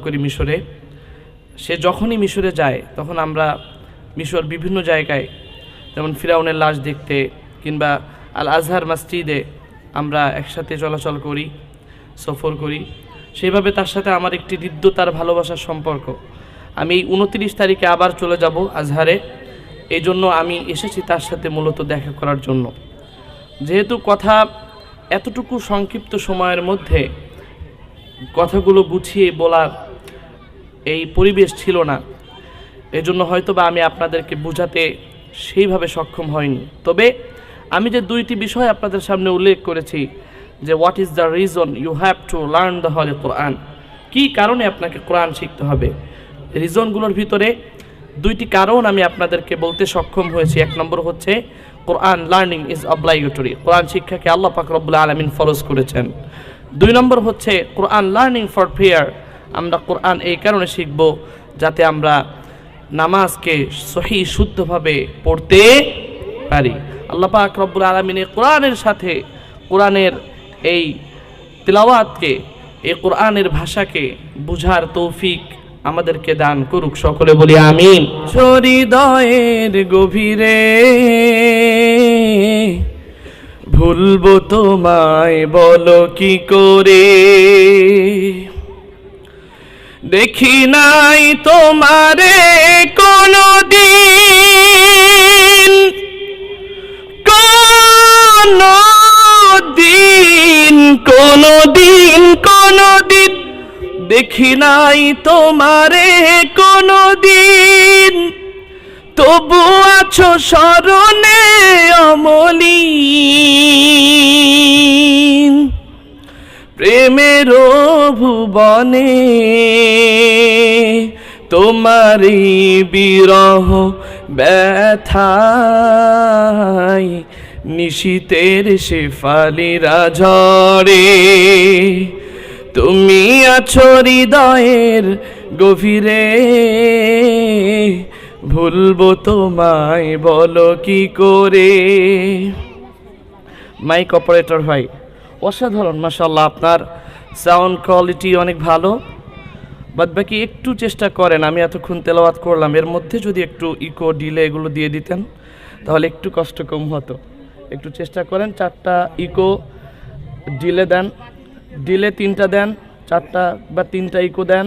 করি মিশরে। সে যখনই মিশরে যায়, তখন আমরা মিশর বিভিন্ন জায়গায়, যেমন ফিরাউনের লাশ দেখতে কিংবা আল আজহার মসজিদে আমরা একসাথে চলাচল করি, সফর করি। সেইভাবে তার সাথে আমার একটি হৃদ্যতার ভালোবাসার সম্পর্ক। আমি এই উনত্রিশ তারিখে আবার চলে যাব আজহারে। এই জন্য আমি এসেছি তার সাথে মূলত দেখা করার জন্য। যেহেতু কথা এতটুকু সংক্ষিপ্ত সময়ের মধ্যে কথাগুলো গুছিয়ে বলার এই পরিবেশ ছিল না। এজন্য হয়তো বা আমি আপনাদেরকে বোঝাতে সেইভাবে সক্ষম হয়নি তবে আমি যে দুইটি বিষয় আপনাদের সামনে উল্লেখ করেছি, যে what is the reason you have to learn the holy Quran কী কারণে আপনাকে কোরআন শিখতে হবে? রিজনগুলোর ভিতরে দুইটি কারণ আমি আপনাদেরকে বলতে সক্ষম হয়েছি। এক নম্বর হচ্ছে কোরআন লার্নিং ইজ অবলাইগেটরি কোরআন শিক্ষাকে আল্লাহ পাক রব্বুল আলমিন ফরজ করেছেন। দুই নম্বর হচ্ছে কোরআন লার্নিং ফর প্রেয়ার আমরা কোরআন এই কারণে শিখব যাতে আমরা নামাজকে সহি, শুদ্ধভাবে পড়তে পারি। আল্লাহ পাক রব্বুল আলমিনের কোরআনের সাথে কোরআনের এই তিলাওয়াতকে, এই কোরআনের ভাষাকে বুঝার তৌফিক আমাদেরকে দান করুক। সকলে বলি আমিন। হৃদয়ের গভীরে ভুলবো তোমায় বলো কি করে? দেখি নাই তোমারে কোনো দিন কোনো দিন কোনো দিন কোনো দিন দেখি নাই তোমারে কোনো দিন তবু আছো স্মরণে অমলি প্রেমের ভুবনে তোমারি বিরহ ব্যথায় নিশীতের শেফালিরা ঝরে তুমি আছো হৃদয়ের গভীরে ভুলবো তোমায়, বলো কি করে? মাইক অপারেটর ভাই, অসাধারণ মাসাল্লাহ আপনার সাউন্ড কোয়ালিটি অনেক ভালো। বাদ বাকি একটু চেষ্টা করেন, আমি এতক্ষণ তেলাওয়াত করলাম, এর মধ্যে যদি একটু ইকো ডিলে এগুলো দিয়ে দিতেন, তাহলে একটু কষ্ট কম হতো। একটু চেষ্টা করেন, চারটা ইকো ডিলে দেন। ডিলে তিনটা দেন, চারটা বা তিনটা ইকো দেন।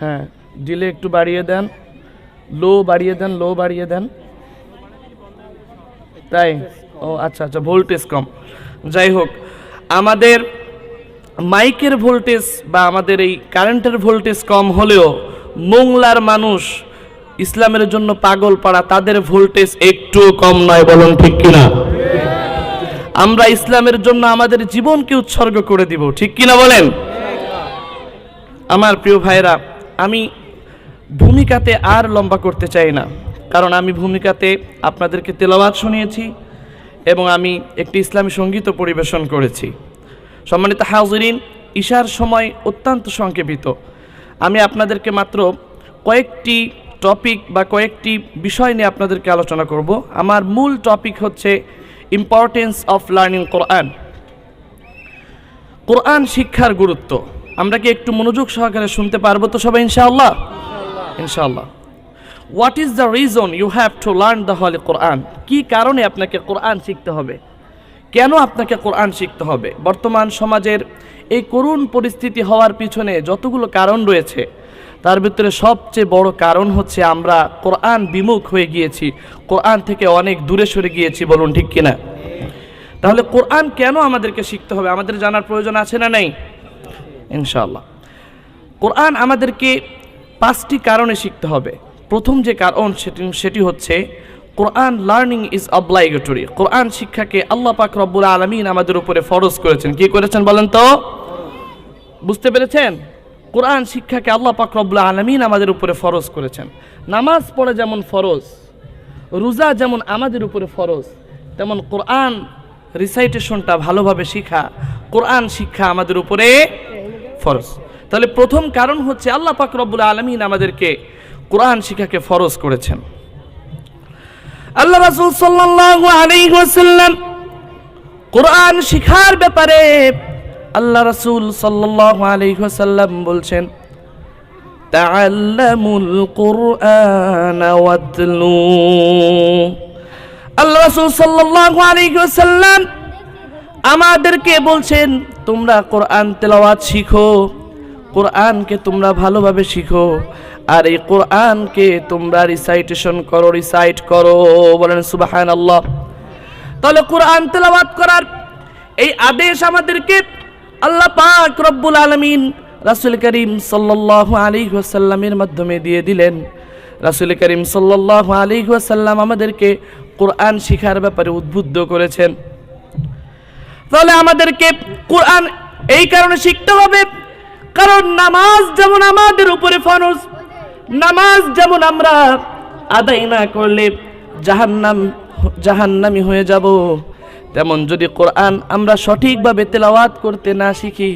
হ্যাঁ ডিলে একটু বাড়িয়ে দেন। লো বাড়িয়ে দেন, লো বাড়িয়ে দেন। তাই? ও আচ্ছা আচ্ছা ভোল্টেজ কম। যাই হোক, আমাদের মাইকের ভোল্টেজ বা আমাদের এই কারেন্টের ভোল্টেজ কম হলেও মোংলার মানুষ ইসলামের জন্য পাগল পাড়া, তাদের ভোল্টেজ একটু কম নয়, বলুন ঠিক কিনা? আমরা ইসলামের জন্য আমাদের জীবনকে উৎসর্গ করে দিব, ঠিক কিনা বলেন? আমার প্রিয় ভাইরা আমি ভূমিকাতে আর লম্বা করতে চাই না। কারণ আমি ভূমিকাতে আপনাদেরকে তেলাওয়াত শুনিয়েছি এবং আমি একটি ইসলামী সঙ্গীতও পরিবেশন করেছি। সম্মানিত হাজরিন, ঈশার সময় অত্যন্ত সংক্ষেপিত। আমি আপনাদেরকে মাত্র কয়েকটি টপিক বা কয়েকটি বিষয় নিয়ে আপনাদেরকে আলোচনা করব। আমার মূল টপিক হচ্ছে ইম্পর্টেন্স অফ লার্নিং কোরআন কোরআন শিক্ষার গুরুত্ব। আমরা কি একটু মনোযোগ সহকারে শুনতে পারব তো সবাই, ইনশাআল্লাহ? ইনশাআল্লাহ। What is the reason you have to learn the holy Quran কি কারণে আপনাকে কোরআন শিখতে হবে? কেন আপনাকে কোরআন শিখতে হবে? বর্তমান সমাজের এই করুণ পরিস্থিতি হওয়ার পিছনে যতগুলো কারণ রয়েছে, তার ভিতরে সবচেয়ে বড় কারণ হচ্ছে আমরা কোরআন বিমুখ হয়ে গিয়েছি। কোরআন থেকে অনেক দূরে সরে গিয়েছি, বলুন ঠিক কিনা? তাহলে কোরআন কেন আমাদেরকে শিখতে হবে? আমাদের জানার প্রয়োজন আছে না নাই? ইনশাল্লাহ কোরআন আমাদেরকে পাঁচটি কারণে শিখতে হবে। প্রথম যে কারণ সেটি সেটি হচ্ছে, কোরআন লার্নিং ইজ অবলাইগেটরি কোরআন শিক্ষাকে আল্লাহ পাক রব্বুল আলমিন আমাদের উপরে ফরজ করেছেন। কি করেছেন বলেন তো? বুঝতে পেরেছেন? কোরআন শিক্ষাকে আল্লাহ পাক রব্বুল আলমিন আমাদের উপরে ফরজ করেছেন। নামাজ পড়ে যেমন ফরজ, রোজা যেমন আমাদের উপরে ফরজ, তেমন কোরআন রিসাইটেশনটা ভালোভাবে শিখা। কোরআন শিক্ষা আমাদের উপরে ফরজ। তাহলে প্রথম কারণ হচ্ছে আল্লাহ পাক রব্বুল আলমিন আমাদেরকে কোরআন শিখাকে ফরজ করেছেন। আল্লাহ রাসুল সাল্লাল্লাহু আলাইহি ওয়াসাল্লাম কোরআন শিখার ব্যাপারে আল্লাহ রাসূল সাল্লাল্লাহু আলাইহি ওয়াসাল্লাম বলছেন, তাআল্লামুল কুরআন ওয়াতলু। আল্লাহ রাসূল সাল্লাল্লাহু আলাইহি ওয়াসাল্লাম আমাদেরকে বলছেন, তোমরা কোরআন তেলাওয়াত শিখো। কোরআনকে তোমরা ভালোভাবে শিখো, আর এই কোরআনকে তোমরা রিসাইটেশন করো রিসাইট করো, বলেন সুবাহান আল্লাহ তাহলে কোরআন তেলাওয়াত করার এই আদেশ আমাদেরকে আল্লাহ পাক রব্বুল আলমিন রাসুল করিম সাল্লাহ আলী ওয়াসাল্লামের মাধ্যমে দিয়ে দিলেন। রাসুল করিম সাল্লাহ আলী ওয়াসাল্লাম আমাদেরকে কোরআন শিখার ব্যাপারে উদ্বুদ্ধ করেছেন। তাহলে আমাদেরকে কোরআন এই কারণে শিখতে হবে কারণ নামাজ যেমন আমাদের উপরে ফরজ, নামাজ যেমন আমরা আদায় না করলে জাহান্নাম জাহান্নামি হয়ে যাব। তেমন যদি কোরআন আমরা সঠিকভাবে তেলাওয়াত করতে না শিখি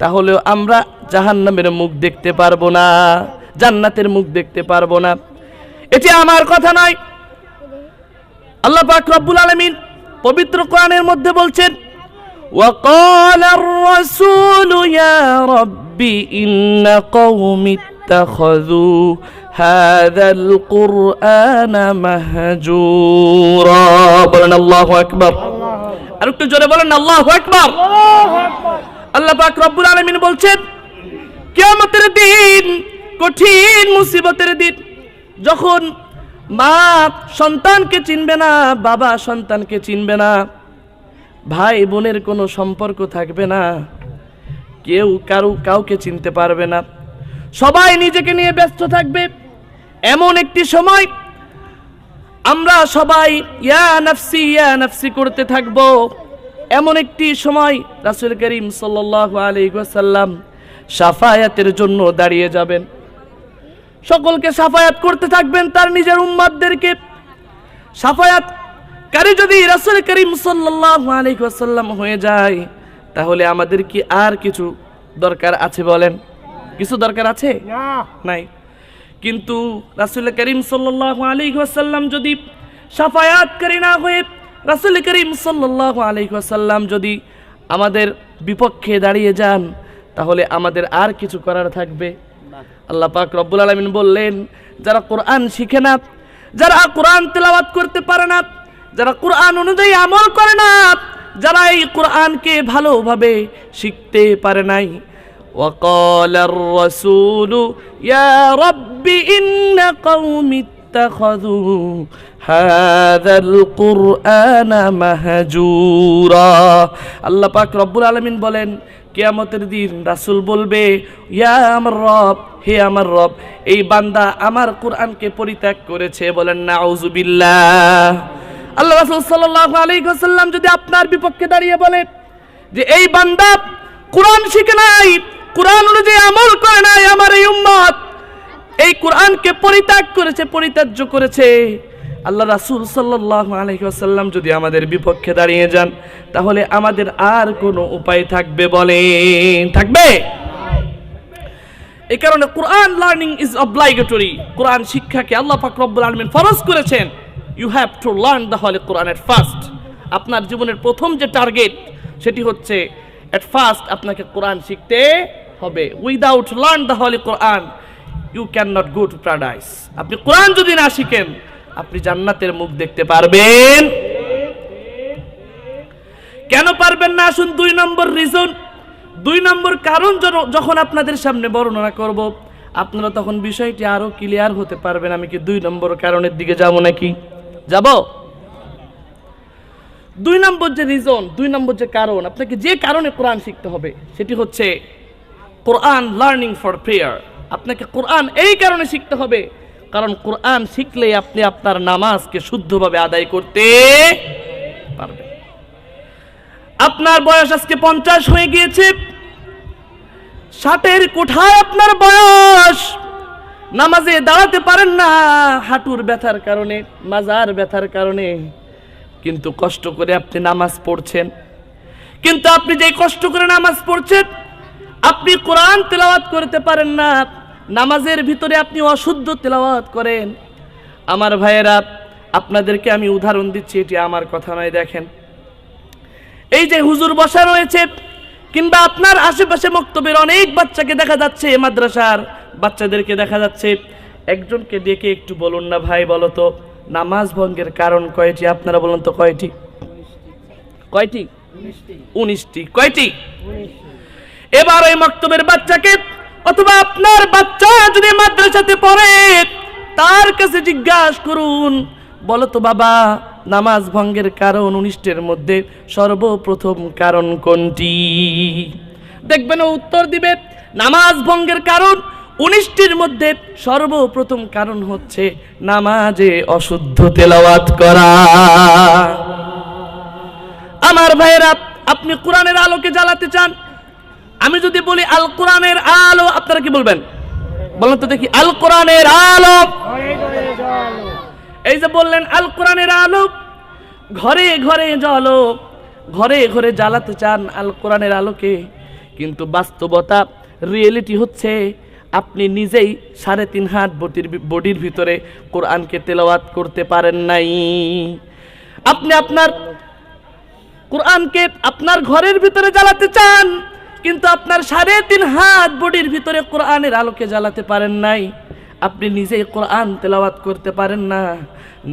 তাহলে আমরা জাহান্নামের মুখ দেখতে পারব না, জান্নাতের মুখ দেখতে পারব না। এটি আমার কথা নয়। আল্লাহ পাক রব্বুল আলামিন পবিত্র কোরআনের মধ্যে বলছেন وقال الرسول يا رب إن قوم اتخذوا هذا القرآن مهجورا বলেন আল্লাহু আকবার আর একটু জোরে বলেন আল্লাহু আকবার আল্লাহ পাক রব্বুল আলামিন বলছেন কিয়ামতের দিন কঠিন মুসিবতের দিন যখন মা সন্তানকে চিনবে না বাবা সন্তানকে চিনবে না ভাই বোনের কোনো সম্পর্ক থাকবে না। কেউ কারু, কাউকে চিনতে পারবে না। সবাই নিজেকে নিয়ে ব্যস্ত থাকবে। এমন একটি সময় আমরা সবাই ইয়া নাফসি ইয়া নাফসি করতে থাকব। এমন একটি সময় রাসুল করিম সাল্লাহ আলাইসাল্লাম সাফায়াতের জন্য দাঁড়িয়ে যাবেন। সকলকে সাফায়াত করতে থাকবেন তার নিজের উম্মাদদেরকে। সাফায়াত কারি যদি রাসুল করিম সাল্লাল্লাহু আলাইহি ওয়াসাল্লাম হয়ে যায় তাহলে আমাদের কি আর কিছু দরকার আছে বলেন? কিছু দরকার আছে? নাই। কিন্তু রাসুল করিম সাল্লাল্লাহু আলাইহি ওয়াসাল্লাম যদি সাফায়াতকারী না হয়ে রাসুল করিম সাল্লাল্লাহু আলাইহি ওয়াসাল্লাম যদি আমাদের বিপক্ষে দাঁড়িয়ে যান তাহলে আমাদের আর কিছু করার থাকবে। আল্লাহ পাক রব্বুল আলামিন বললেন যারা কোরআন শিখে না যারা কোরআন তেলাওয়াত করতে পারে না যারা কোরআন অনুযায়ী আমল করে না যারা এই কোরআনকে ভালোভাবে শিখতে পারে নাই وقال الرسول يا رب إن قوم اتخذوا هذا القرآن مهجورا আল্লাহ পাক রব্বুল আলামিন বলেন কিয়ামতের দিন রাসূল বলবে ইয়া আমার রব হে আমার রব এই বান্দা আমার কোরআনকে পরিত্যাগ করেছে বলেন নাউজুবিল্লাহ আল্লাহ রাসূল সাল্লাল্লাহু আলাইহি ওয়াসাল্লাম যদি আপনার বিপক্ষে দাঁড়িয়ে বলে যে এই বান্দা কোরআন শিখে নাই, কোরআন অনুযায়ী আমল করে নাই আমার এই উম্মত, এই কোরআনকে পরিত্যাগ করেছে, পরিত্যাজ্য করেছে, আল্লাহ রাসূল সাল্লাল্লাহু আলাইহি ওয়াসাল্লাম যদি আমাদের বিপক্ষে দাঁড়িয়ে যান, তাহলে আমাদের আর কোনো উপায় থাকবে বলে থাকবে? এই কারণে কোরআন লার্নিং ইজ অবলাইগেটরি। কোরআন শিক্ষাকে আল্লাহ পাক রব্বুল আলামিন ফরজ করেছেন। You have to learn the holy Quran at first আপনার জীবনের প্রথম যে টার্গেট সেটি হচ্ছে এট ফার্স্ট আপনাকে কোরআন শিখতে হবে। Without learn the holy Quran you can not go to paradise আপনি কোরআন যদি না শিখেন, আপনি জান্নাতের মুখ দেখতে পারবেন। কেন পারবেন না? আসুন দুই নম্বর রিজন দুই নম্বর কারণ যখন আপনাদের সামনে বর্ণনা করব, আপনারা তখন বিষয়টি আরও ক্লিয়ার হতে পারবেন। আমি কি দুই নম্বর কারণের দিকে যাব নাকি? যাব? দুই নম্বর যে রিজন দুই নম্বর যে কারণ, আপনাকে যে কারণে কোরআন শিখতে হবে, সেটি হচ্ছে কোরআন লার্নিং ফর প্রেয়ার আপনাকে কোরআন এই কারণে শিখতে হবে, কারণ কোরআন শিখলে আপনি আপনার নামাজকে শুদ্ধভাবে আদায় করতে পারবেন। আপনার বয়স আজকে পঞ্চাশ হয়ে গিয়েছে, ষাটের কোঠায় আপনার বয়স। নামাজে দাঁড়াতে পারেন না, হাঁটুর ব্যথার কারণে, মাজার ব্যথার কারণে। কিন্তু কষ্ট করে আপনি নামাজ পড়ছেন। কিন্তু আপনি যে কষ্ট করে নামাজ পড়ছেন, আপনি কোরআন তেলাওয়াত করতে পারেন না। নামাজের ভিতরে আপনি অশুদ্ধ তেলাওয়াত করেন। আমার ভাইয়েরা, আপনাদেরকে আমি উদাহরণ দিচ্ছি, এটি আমার কথা নয়, দেখেন। এই যে হুজুর বসা রয়েছে, কিংবা আপনার আশেপাশে মক্তবের অনেক বাচ্চাকে দেখা যাচ্ছে মাদ্রাসার। বাচ্চাদেরকে দেখা যাচ্ছে, একজনকে ডেকে একটু বলুন না ভাই বলো তো, নামাজ ভঙ্গের কারণ কয়টি? আপনারা বলুন তো কয়টি? কয়টি? উনিশটি। কয়টি? এবার ওই মক্তবের বাচ্চাকে, অথবা আপনার বাচ্চা যদি মাদ্রাসাতে পড়ে, তার কাছে জিজ্ঞাসা করুন, বলো তো বাবা, নামাজ ভঙ্গের কারণ উনিশটের মধ্যে সর্বপ্রথম কারণ কোনটি? দেখবেন উত্তর দিবে, নামাজ ভঙ্গের কারণ উনিশটির মধ্যে সর্বপ্রথম কারণ হচ্ছে নামাজে অশুদ্ধ তেলাওয়াত করা। আমার ভাইয়েরা, আপনি কোরআনের আলোকে জ্বালাতে চান? আমি যদি বলি আল কোরআনের আলো, আপনারা কি বলবেন? বলেন তো দেখি আল কোরআনের আলো। এই যে বললেন আল কোরআনের আলো, ঘরে ঘরে জলো, ঘরে ঘরে জ্বালাতে চান আল কোরআনের আলোকে। কিন্তু বাস্তবতা রিয়েলিটি হচ্ছে আপনি নিজেই সাড়ে তিন হাত বটির বডির ভিতরে কোরআনকে তেলাওয়াত করতে পারেন নাই। আপনি আপনার কোরআনকে আপনার ঘরের ভিতরে জ্বালাতে চান, কিন্তু আপনার সাড়ে তিন হাত বডির ভিতরে কোরআনের আলোকে জ্বালাতে পারেন নাই। আপনি নিজেই কোরআন তেলাওয়াত করতে পারেন না।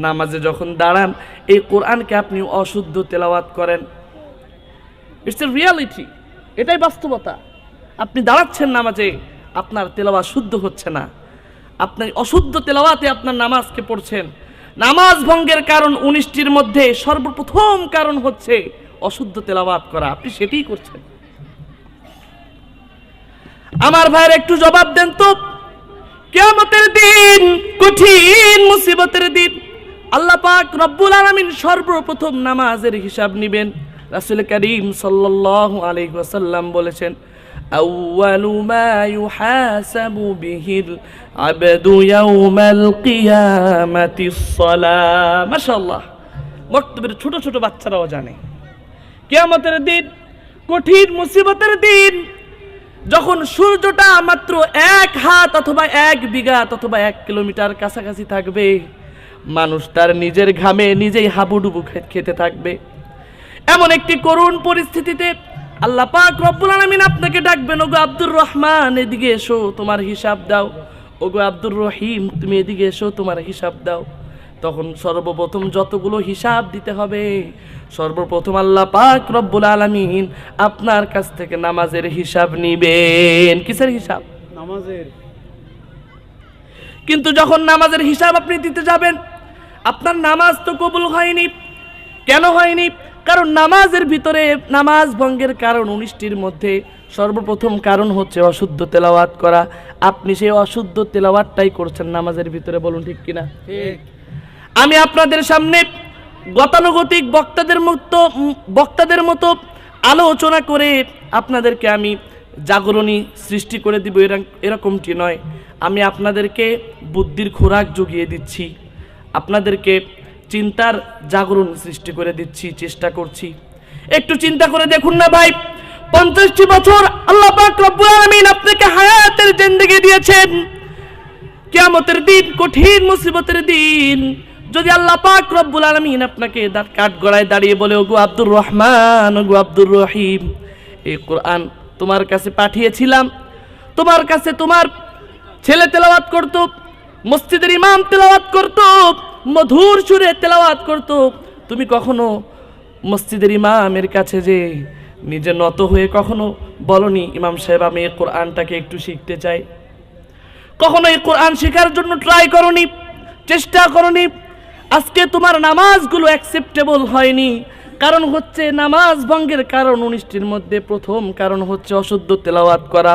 নামাজে যখন দাঁড়ান, এই কোরআনকে আপনি অশুদ্ধ তেলাওয়াত করেন। ইটস এ রিয়ালিটি এটাই বাস্তবতা। আপনি দাঁড়াচ্ছেন নামাজে। আপনার তেলাওয়াত শুদ্ধ হচ্ছে না। আপনি অশুদ্ধ তেলাওয়াতে আপনার নামাজকে পড়ছেন। নামাজ ভঙ্গের কারণ উনিশটির মধ্যে সর্বপ্রথম কারণ হচ্ছে অশুদ্ধ তেলাওয়াত করা। আপনি সেটাই করছেন। আমার ভাইয়ের একটু জবাব দেন তো। কেয়ামতের দিন, কঠিন মুসিবতের দিন। আল্লাহ পাক রব্বুল আলামিন সর্বপ্রথম নামাজের হিসাব নিবেন। রাসূল করিম সাল্লাহ সাল্লাল্লাহু আলাইহি ওয়াসাল্লাম বলেছেন আউয়ালু মা ইউহাসাবু বিহিল আবদু ইয়াউমাল কিয়ামাতিস সালাহ মাশাআল্লাহ, মক্তবের ছোট ছোট বাচ্চারাও জানে। কিয়ামতের দিন, কঠিন মুসিবতের দিন, যখন সূর্যটা মাত্র এক হাত অথবা এক বিঘা অথবা এক কিলোমিটার কাছাকাছি থাকবে, মানুষ তার নিজের ঘামে নিজেই হাবুডুবু খেতে থাকবে। এমন একটি করুণ পরিস্থিতিতে আল্লাহ পাক রব্বুল আলামিন আপনাকে ডাকবেন ওগো আব্দুর রহমান এদিকে এসো তোমার হিসাব দাও। ওগো আব্দুর রহিম তুমি এদিকে এসো তোমার হিসাব দাও। তখন সর্বপ্রথম যতগুলো হিসাব দিতে হবে সর্বপ্রথম আল্লাহ পাক রব্বুল আলামিন আপনার কাছ থেকে নামাজের হিসাব নিবেন। কিসের হিসাব? নামাজের। কিন্তু যখন নামাজের হিসাব আপনি দিতে যাবেন আপনার নামাজ তো কবুল হয়নি। কেন হয়নি? কারণ নামাজের ভিতরে নামাজ ভঙ্গের কারণ উনিশটির মধ্যে সর্বপ্রথম কারণ হচ্ছে অশুদ্ধ তেলাওয়াত করা। আপনি সেই অশুদ্ধ তেলাওয়াতটাই করছেন নামাজের ভিতরে বলুন ঠিক কিনা? আমি আপনাদের সামনে গতানুগতিক বক্তাদের মতো বক্তাদের মতো আলোচনা করে আপনাদেরকে আমি জাগরণী সৃষ্টি করে দিব এরক- এরকমটি নয়। আমি আপনাদেরকে বুদ্ধির খোরাক জুগিয়ে দিচ্ছি। আপনাদেরকে চিন্তার জাগরণ সৃষ্টি করে দিচ্ছি, চেষ্টা করছি। একটু চিন্তা করে দেখুন না ভাই, পঞ্চাশটি বছর আল্লাহ আপনাকে হায়াতের জিন্দেগি দিয়েছেন। কিয়ামতের দিন, কঠিন মুসিবতের দিন। যদি আল্লাহ পাক রব্বুল আলামিন আপনাকে দাঁত কাঠ গড়ায় দাঁড়িয়ে বলে, ওগো আব্দুর রহমান, ওগো আব্দুর রহিম, এই কোরআন তোমার কাছে পাঠিয়েছিলাম। তোমার কাছে তোমার ছেলে তেলাওয়াত করত, মসজিদের ইমাম তেলাওয়াত করত মধুর সুরে তেলাওয়াত করত। তুমি কখনো মসজিদের ইমামের কাছে যে নিজে নত হয়ে কখনো বলনি, ইমাম সাহেব, আমি এই কোরআনটাকে একটু শিখতে চাই? কখনো এই কোরআন শেখার জন্য ট্রাই করনি, চেষ্টা করনি? আজকে তোমার নামাজগুলো অ্যাকসেপ্টেবল হয়নি। কারণ হচ্ছে নামাজ ভঙ্গের কারণ উনিশটির মধ্যে প্রথম কারণ হচ্ছে অশুদ্ধ তেলাওয়াত করা।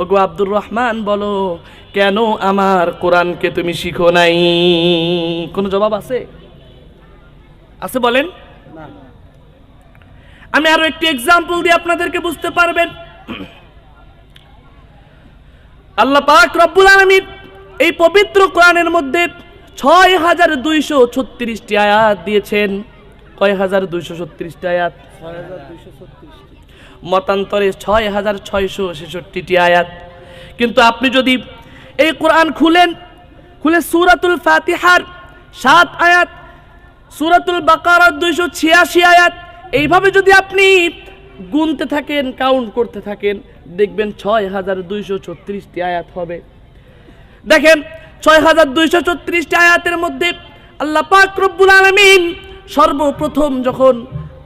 ওগো আব্দুর রহমান বলো কেন আমার কোরআনকে তুমি শিখো নাই? কোনো জবাব আছে? আছে বলেন? আমি আরও একটি এক্সাম্পল দিয়ে আপনাদেরকে বুঝতে পারবেন। আল্লাহ পাক রব্বুল আলামিন এই পবিত্র কোরআনের মধ্যে ছয় হাজার দুইশো ছত্রিশটি আয়াত দিয়েছেন। কয় হাজার দুইশো ছত্রিশটি আয়াত। মতান্তরে ছয় হাজার ছয়শো ছেষট্টিটি আয়াত। কিন্তু আপনি যদি এই কোরআন খুলেন, খুলে সুরাতুল ফাতিহার সাত আয়াত, সুরাতুল বাকারার দুইশো ছিয়াশি আয়াত, এইভাবে যদি আপনি গুনতে থাকেন কাউন্ট করতে থাকেন, দেখবেন ছয় হাজার দুইশো ছত্রিশটি আয়াত হবে। দেখেন ছয় হাজার দুইশো ছত্রিশটি আয়াতের মধ্যে আল্লাহ পাক রব্বুল আলমিন সর্বপ্রথম যখন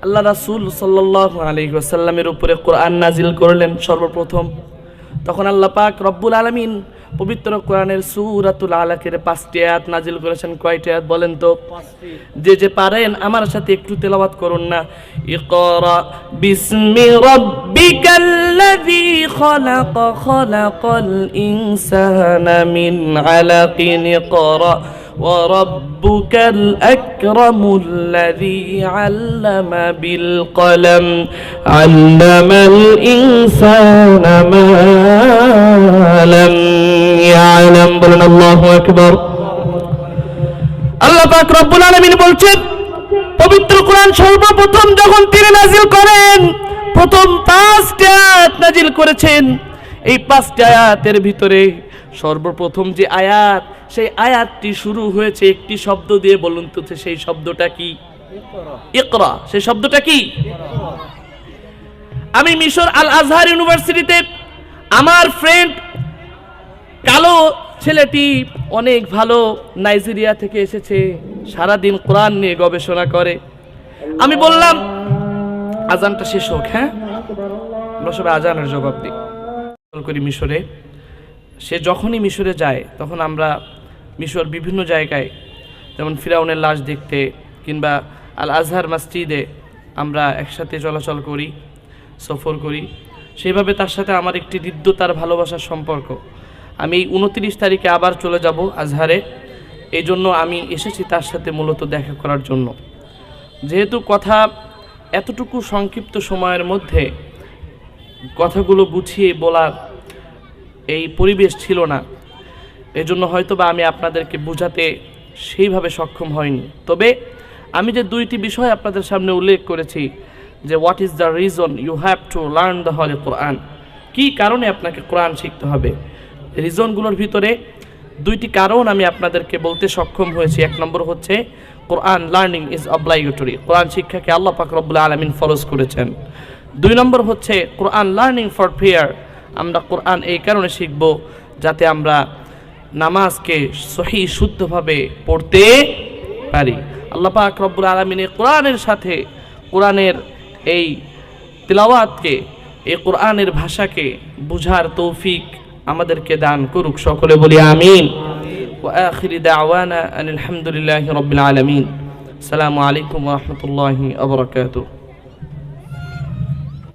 আল্লাহ রাসূল সাল্লাল্লাহু আলাইহি ওয়াসাল্লামের উপরে কোরআন নাজিল করলেন সর্বপ্রথম তখন আল্লাহ পাক রব্বুল আলামিন পবিত্র কোরআনের সূরাতুল আলাকের পাঁচটি আয়াত নাজিল করেছেন। কয়টি আয়াত বলেন তো? যে যে পারেন আমার সাথে একটু তেলাওয়াত করুন না। ইকরা বিসমি রাব্বিকাল্লাযী খলাক খলাকাল ইনসানা মিন আলাকিন ইকরা। وربك الأكرم الذي علم بالقلم علم الإنسان ما لم يعلم بلنا الله أكبر আল্লাহ পাক রব্বুল আলামিন বলছেন পবিত্র কোরআন সর্বপ্রথম যখন তিনি নাজিল করেন প্রথম পাঁচটি আয়াত নাজিল করেছেন এই পাঁচটি আয়াতের ভিতরে সর্বপ্রথম যে আয়াত, সেই আয়াতটি শুরু হয়েছে একটি শব্দ দিয়ে বলুন তো সেই শব্দটা কি? ইকরা। সেই শব্দটা কি? আমি মিশর আল আজহার ইউনিভার্সিটিতে আমার ফ্রেন্ড কালো ছেলেটি অনেক ভালো নাইজেরিয়া থেকে এসেছে, সারাদিন কোরআন নিয়ে গবেষণা করে। আমি বললাম, আজানটা শেষ হোক হ্যাঁ? আমরা সবাই আজানের জবাব দিই। করি মিশরে। সে যখনই মিশরে যায়, তখন আমরা মিশর বিভিন্ন জায়গায়, যেমন ফিরাউনের লাশ দেখতে কিংবা আল আজহার মসজিদে আমরা একসাথে চলাচল করি, সফর করি। সেইভাবে তার সাথে আমার একটি হৃদ্যতার ভালোবাসার সম্পর্ক। আমি এই উনত্রিশ তারিখে আবার চলে যাব আজহারে। এই জন্য আমি এসেছি তার সাথে মূলত দেখা করার জন্য। যেহেতু কথা এতটুকু সংক্ষিপ্ত সময়ের মধ্যে কথাগুলো গুছিয়ে বলার এই পরিবেশ ছিল না। এজন্য হয়তো বা আমি আপনাদেরকে বোঝাতে সেইভাবে সক্ষম হয়নি তবে আমি যে দুইটি বিষয় আপনাদের সামনে উল্লেখ করেছি, যে what is the reason you have to learn the holy Quran কী কারণে আপনাকে কোরআন শিখতে হবে? রিজনগুলোর ভিতরে দুইটি কারণ আমি আপনাদেরকে বলতে সক্ষম হয়েছি। এক নম্বর হচ্ছে কোরআন লার্নিং ইজ অবলাইগেটরি কোরআন শিক্ষাকে আল্লাহ পাক রব্বুল আলমিন ফরজ করেছেন। দুই নম্বর হচ্ছে কোরআন লার্নিং ফর প্রেয়ার আমরা কোরআন এই কারণে শিখব যাতে আমরা নামাজকে সহি শুদ্ধভাবে পড়তে পারি আল্লাহ পাক রব্বুল আলমিনের কোরআনের সাথে কোরআনের এই তিলাওয়াতকে এই কোরআনের ভাষাকে বুঝার তৌফিক আমাদেরকে দান করুক সকলে বলি আমিন وآخر دعوانا أن الحمد لله رب العالمين السلام عليكم ورحمة الله وبركاته